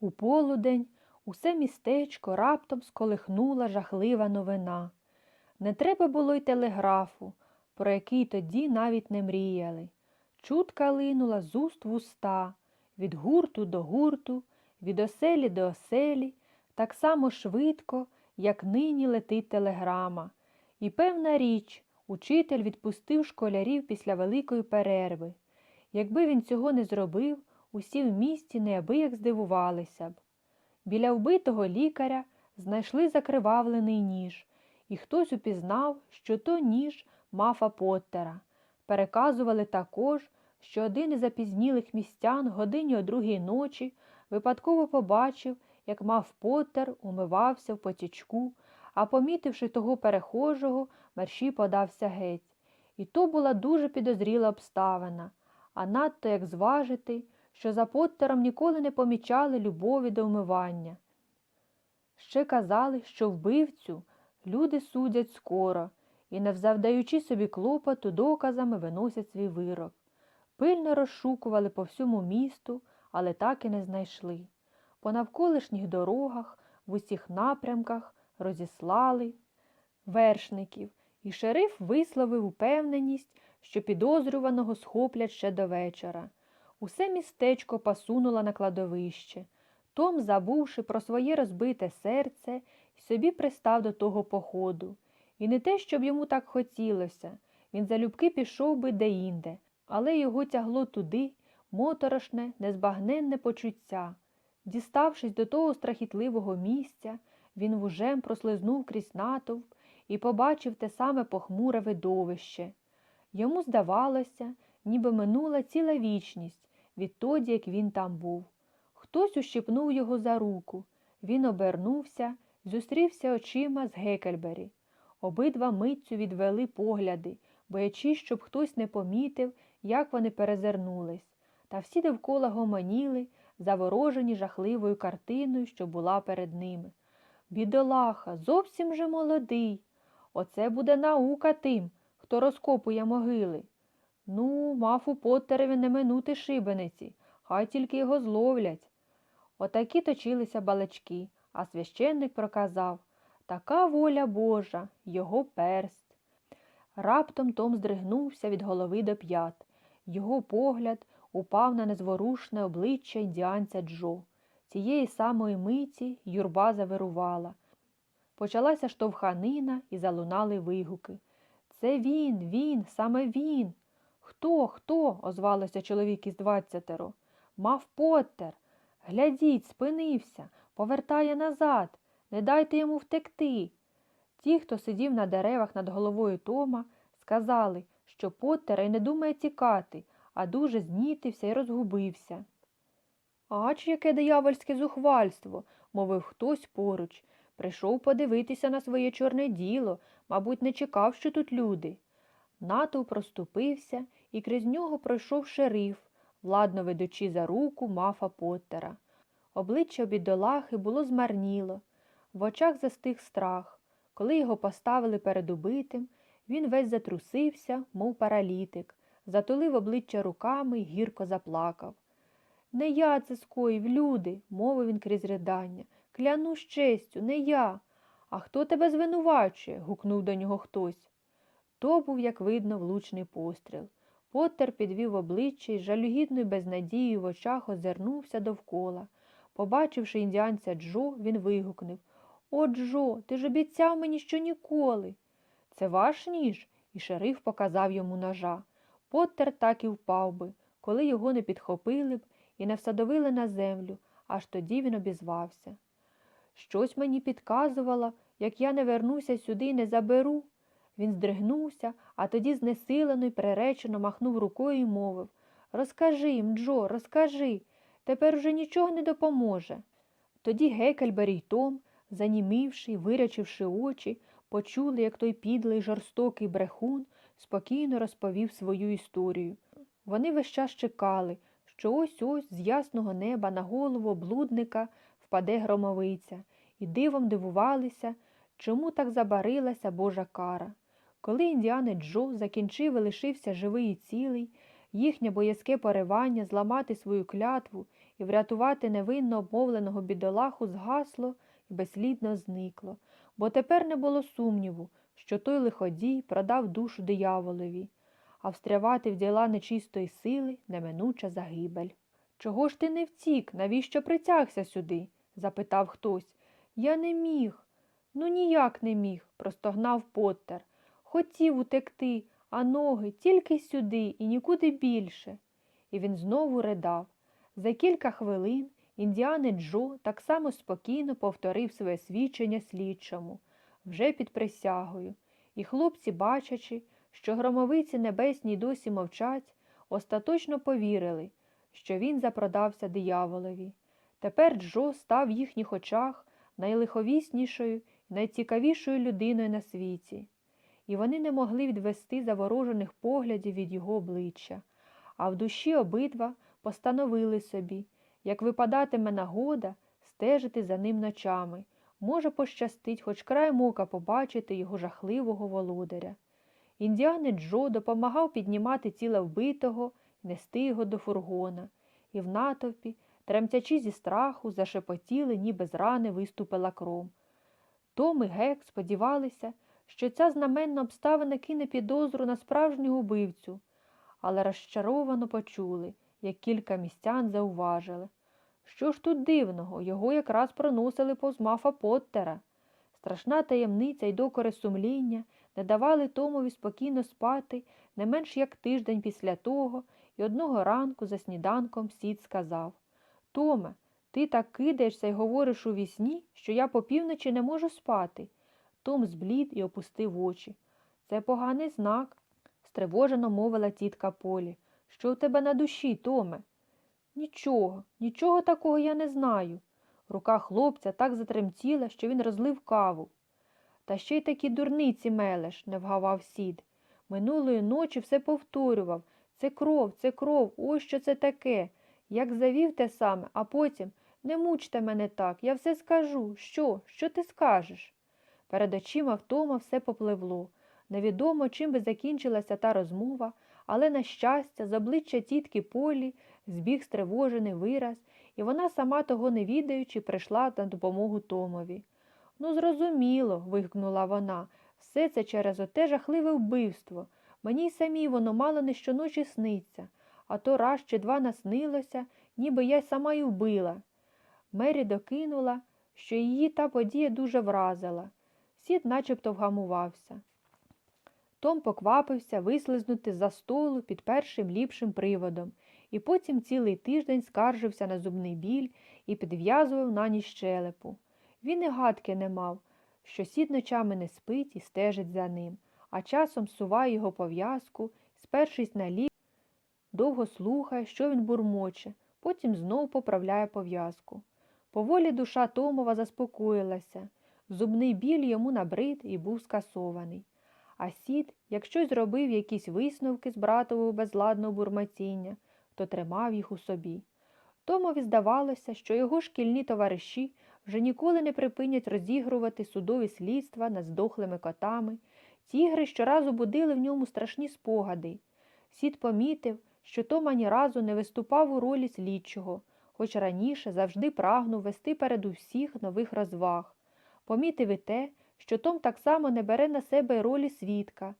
У полудень усе містечко раптом сколихнула жахлива новина. Не треба було й телеграфу, про який тоді навіть не мріяли. Чутка линула з уст в уста, від гурту до гурту, від оселі до оселі, так само швидко, як нині летить телеграма. І певна річ, учитель відпустив школярів після великої перерви. Якби він цього не зробив, усі в місті неабияк здивувалися б. Біля вбитого лікаря знайшли закривавлений ніж, і хтось упізнав, що то ніж мафа Поттера. Переказували також, що один із запізнілих містян годині о другій ночі випадково побачив, як мав Поттер умивався в потічку, а помітивши того перехожого, мерщій подався геть. І то була дуже підозріла обставина, а надто як зважити, що за Поттером ніколи не помічали любові до вмивання. Ще казали, що вбивцю люди судять скоро і, не завдаючи собі клопоту, доказами виносять свій вирок. Пильно розшукували по всьому місту, але так і не знайшли. По навколишніх дорогах, в усіх напрямках розіслали вершників, і шериф висловив упевненість, що підозрюваного схоплять ще до вечора. Усе містечко посунуло на кладовище. Том, забувши про своє розбите серце, собі пристав до того походу. І не те, щоб йому так хотілося, він залюбки пішов би деінде, але його тягло туди моторошне, незбагненне почуття. Діставшись до того страхітливого місця, він вужем прослизнув крізь натовп і побачив те саме похмуре видовище. Йому здавалося, ніби минула ціла вічність відтоді, як він там був. Хтось ущипнув його за руку. Він обернувся, зустрівся очима з Гекельбері. Обидва митцю відвели погляди, боячись, щоб хтось не помітив, як вони перезирнулись, та всі довкола гомоніли, заворожені жахливою картиною, що була перед ними. Бідолаха, зовсім же молодий. Оце буде наука тим, хто розкопує могили. Ну, мав у Поттереві не минути шибениці, хай тільки його зловлять. Отакі точилися балачки, а священник проказав така воля Божа, його перст. Раптом Том здригнувся від голови до п'ят. Його погляд упав на незворушне обличчя індіанця Джо. Цієї самої миті юрба завирувала. Почалася штовханина і залунали вигуки. Це він, він, саме він. Хто, хто? озвалося чоловік із двадцятеро. Мав Поттер. Глядіть, спинився, повертає назад, не дайте йому втекти. Ті, хто сидів на деревах над головою Тома, сказали, що Поттера й не думає тікати, а дуже знітився і розгубився. Ач, яке диявольське зухвальство, мовив хтось поруч. Прийшов подивитися на своє чорне діло, мабуть, не чекав, що тут люди. Натовп проступився, і крізь нього пройшов шериф, владно ведучи за руку мафа Поттера. Обличчя бідолахи було змарніло, в очах застиг страх. Коли його поставили перед убитим, він весь затрусився, мов паралітик, затулив обличчя руками й гірко заплакав. Не я це скоїв, люди, мовив він крізь ридання. Клянусь честю, не я. А хто тебе звинувачує? гукнув до нього хтось. То був, як видно, влучний постріл. Поттер підвів обличчя і жалюгідною безнадією в очах озирнувся довкола. Побачивши індіанця Джо, він вигукнув О, Джо, ти ж обіцяв мені, що ніколи. Це ваш ніж? І шериф показав йому ножа. Поттер так і впав би, коли його не підхопили б і не всадовили на землю, аж тоді він обізвався. Щось мені підказувало, як я не вернуся сюди і не заберу. Він здригнувся, а тоді знесилено й приречено махнув рукою і мовив Розкажи їм, Джо, розкажи. Тепер уже нічого не допоможе. Тоді Гекельбері й Том, занімівши вирячивши очі, почули, як той підлий жорстокий брехун спокійно розповів свою історію. Вони весь час чекали, що ось ось з ясного неба на голову блудника впаде громовиця, і дивом дивувалися, чому так забарилася Божа кара. Коли індіани Джо закінчив і лишився живий і цілий, їхнє боязке поривання зламати свою клятву і врятувати невинно обмовленого бідолаху згасло і безслідно зникло, бо тепер не було сумніву, що той лиходій продав душу дияволові, а встрявати в діла нечистої сили неминуча загибель. Чого ж ти не втік? Навіщо притягся сюди? запитав хтось. Я не міг. Ну ніяк не міг, простогнав Поттер. Хотів утекти, а ноги тільки сюди і нікуди більше. І він знову ридав. За кілька хвилин індіанець Джо так само спокійно повторив своє свідчення слідчому, вже під присягою, і хлопці, бачачи, що громовиці небесні досі мовчать, остаточно повірили, що він запродався дияволові. Тепер Джо став в їхніх очах найлиховіснішою найцікавішою людиною на світі, і вони не могли відвести заворожених поглядів від його обличчя, а в душі обидва постановили собі, як випадатиме нагода, стежити за ним ночами, може пощастить хоч краєм ока побачити його жахливого володаря. Індіанець Джо допомагав піднімати тіло вбитого і нести його до фургона, і в натовпі, тремтячи зі страху, зашепотіли, ніби з рани виступила кров. Том і Гек сподівалися, що ця знаменна обставина кине підозру на справжнього убивцю, але розчаровано почули, як кілька містян зауважили. Що ж тут дивного, його якраз проносили повз мафа Поттера. Страшна таємниця й докори сумління не давали Томові спокійно спати не менш як тиждень після того, і одного ранку за сніданком сід сказав Томе, ти так кидаєшся й говориш у вісні, що я по півночі не можу спати. Том зблід і опустив очі. Це поганий знак, стривожено мовила тітка Полі. Що в тебе на душі, Томе? Нічого, нічого такого я не знаю. Рука хлопця так затремтіла, що він розлив каву. Та ще й такі дурниці мелеш, не вгавав сід. Минулої ночі все повторював це кров, це кров, ось що це таке. Як завів те саме, а потім не мучте мене так, я все скажу. Що? Що ти скажеш? Перед очима втома все попливло. Невідомо, чим би закінчилася та розмова, але, на щастя, з обличчя тітки Полі збіг стривожений вираз, і вона, сама того не відаючи, прийшла на допомогу Томові. Ну, зрозуміло, вигукнула вона, все це через оте жахливе вбивство. Мені й самій воно мало не щоночі сниться, а то раз чи два наснилося, ніби я сама й вбила. Мері докинула, що її та подія дуже вразила. Сід начебто вгамувався. Том поквапився вислизнути за столу під першим ліпшим приводом, і потім цілий тиждень скаржився на зубний біль і підв'язував на ніч щелепу. Він і гадки не мав, що сід ночами не спить і стежить за ним, а часом суває його пов'язку, спершись на лік, довго слухає, що він бурмоче, потім знов поправляє пов'язку. Поволі душа Томова заспокоїлася. Зубний біль йому набрид і був скасований. А сід, якщо зробив якісь висновки з братового безладного бурмотіння, то тримав їх у собі. Томові здавалося, що його шкільні товариші вже ніколи не припинять розігрувати судові слідства над здохлими котами. Ці ігри щоразу будили в ньому страшні спогади. Сід помітив, що Том ані разу не виступав у ролі слідчого, хоч раніше завжди прагнув вести перед усіх нових розваг. Помітив і те, що Том так само не бере на себе ролі свідка.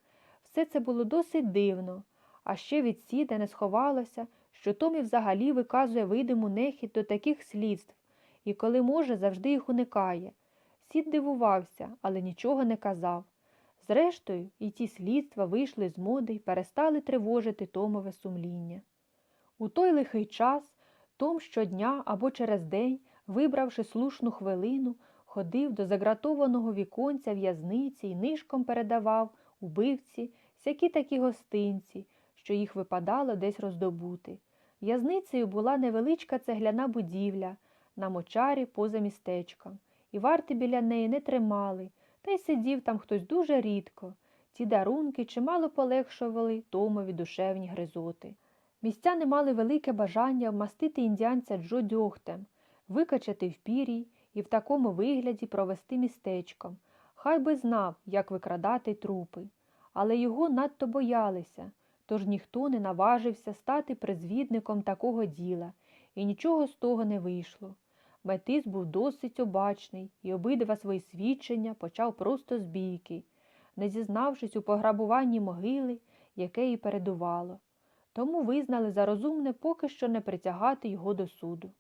Все це було досить дивно, а ще від сіда не сховалося, що Том і взагалі виказує видиму нехід до таких слідств, і коли може, завжди їх уникає. Сід дивувався, але нічого не казав. Зрештою, і ті слідства вийшли з моди й перестали тривожити Томове сумління. У той лихий час Том щодня або через день, вибравши слушну хвилину, ходив до загратованого віконця в'язниці і нишком передавав убивці всякі такі гостинці, що їх випадало десь роздобути. В'язницею була невеличка цегляна будівля на мочарі поза містечком, і варти біля неї не тримали, та й сидів там хтось дуже рідко. Ці дарунки чимало полегшували Томові душевні гризоти. Містяни мали велике бажання вмастити індіанця Джо дьогтем, викачати в пірій і в такому вигляді провести містечком. Хай би знав, як викрадати трупи. Але його надто боялися, тож ніхто не наважився стати призвідником такого діла, і нічого з того не вийшло. Метис був досить обачний і обидва свої свідчення почав просто з бійки, не зізнавшись у пограбуванні могили, яке і передувало. Тому визнали за розумне поки що не притягати його до суду.